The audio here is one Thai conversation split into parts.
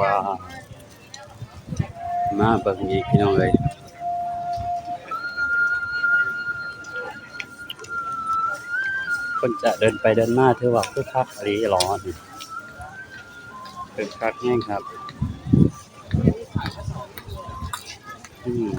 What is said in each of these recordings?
ว้ามาเบิ่งอีกพี่น้องเลยคนจะเดินไปเดินมาถือว่าคึกคักอะไรร้อนคึกคักแห้งครับอืม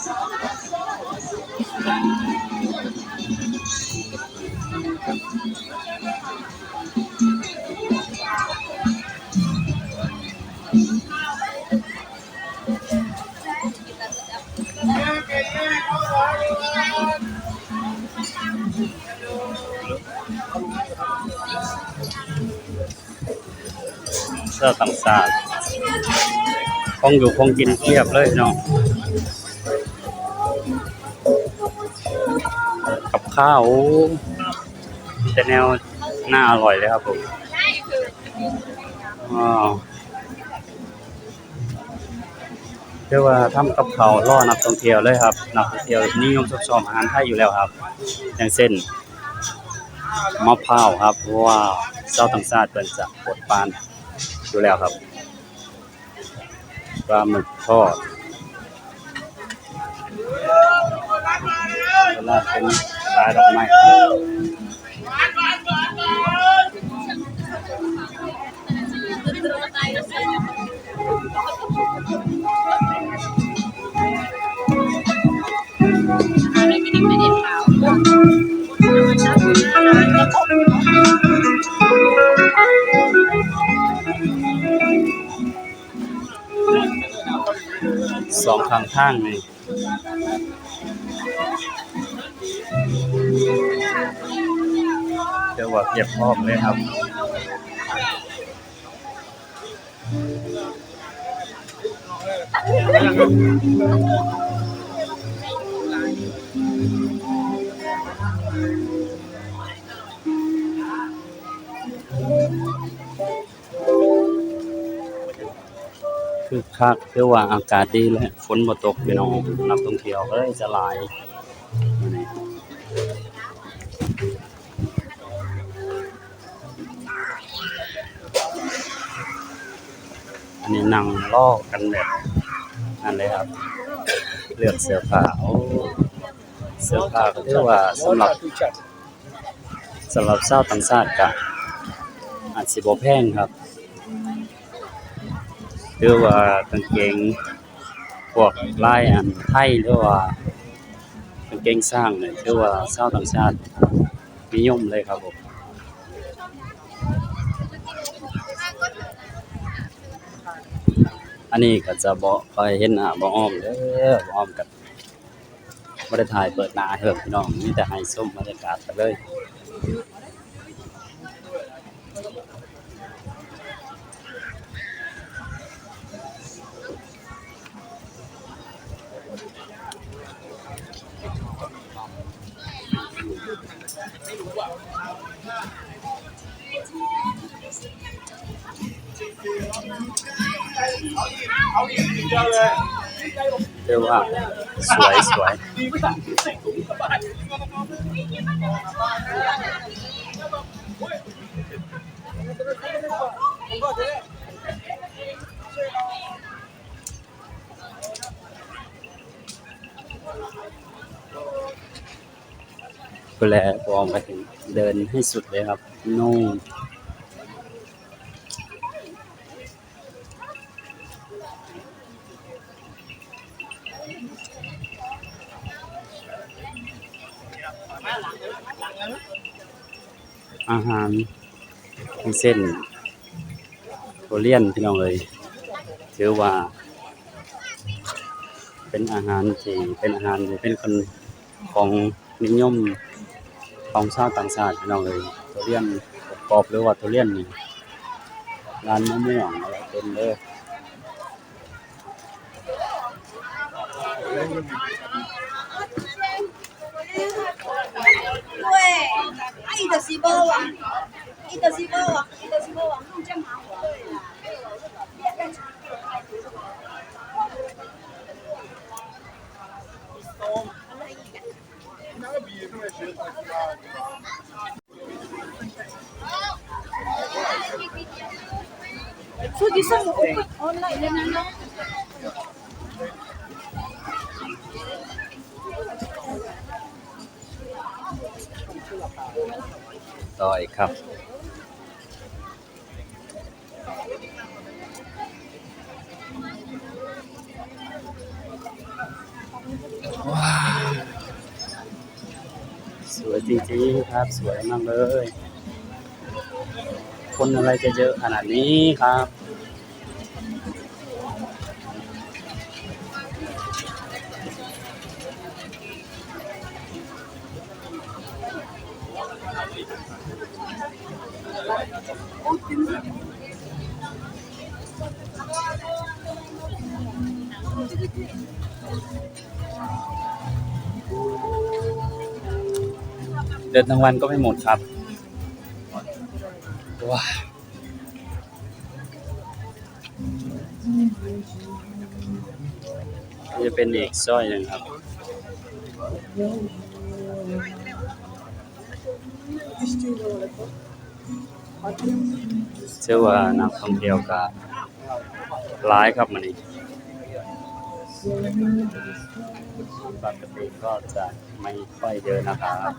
เสื้อต่างชาติคงอยู่คงกินเทียบเลยพี่น้อง ข้าวโอ้แต่แนวน่าอร่อยเลยครับผมว้าวเรียกว่าทำกับเขาล่อนักท่องเที่ยวเลยครับ นักท่องเที่ยวนิยมชอบอาหารไทยอยู่แล้วครับ อย่างเช่นมะพร้าวครับเพราะว่าชาต่างชาติเป็นจะปวดปานอยู่แล้วครับปลาหมึกทอดเวลาเป็น ปลาดอกไม้สองข้างทางนี่ เรียกว่าเพียบพร้อมเลยครับคือคักคือว่าอากาศดีและฝนบ่ตกพี่น้องนักท่องเที่ยวก็เลยจะหลาย อันนี้นั่งลอกกันแบบนั่นเลยครับ เลือกเสื้อผ้าเสื้อผ้าก็ถือว่าสำหรับสำหรับชาวต่างชาติก็อาจสิบแพงครับหรือว่ากางเกงพวกลายอันไทยหรือว่ากางเกงสร้างเนี่ยถือว่าชาวต่างชาตินิยมเลยครับผม นนี้ก็จะบ่ค่อยเห็นหน้าบ่อ้อมเด้อบ่อ้อมกันบ่ได้ถ่ายเปิดหน้าให้เบิ่งพี่น้องมีแต่ให้ชมบรรยากาศไปเลย เรียกว่าสวยสวยก็แลพอมาถึงเดินให้สุดเลยครับนู่น อาหารมีเส้นโคเรียนพี่น้องเลยถือว่า เป็นอาหารที่เป็นอาหารที่เป็นคนของนิยมของชาวต่างชาติพี่น้องเลยทุเรียนกรอบหรือว่าทุเรียนนี่ร้านมะม่วงอะไรเต็มเลย 对，伊就是魔王，伊就是魔王，伊就是魔王，怒江马对，对机上，哦，来来来来。 ต่ออีกครับ ว้าว สวยจริงๆครับ สวยมากเลย คนอะไรจะเยอะขนาดนี้ครับ เดินทั้งวันก็ไม่หมดครับว้าจะเป็นอีกสร้อยหนึ่งครับ เชื่อว่านักท่องเที่ยวก็ร้ายครับมันนี้ ปกติก็จะไม่ค่อยเยอะนะครับ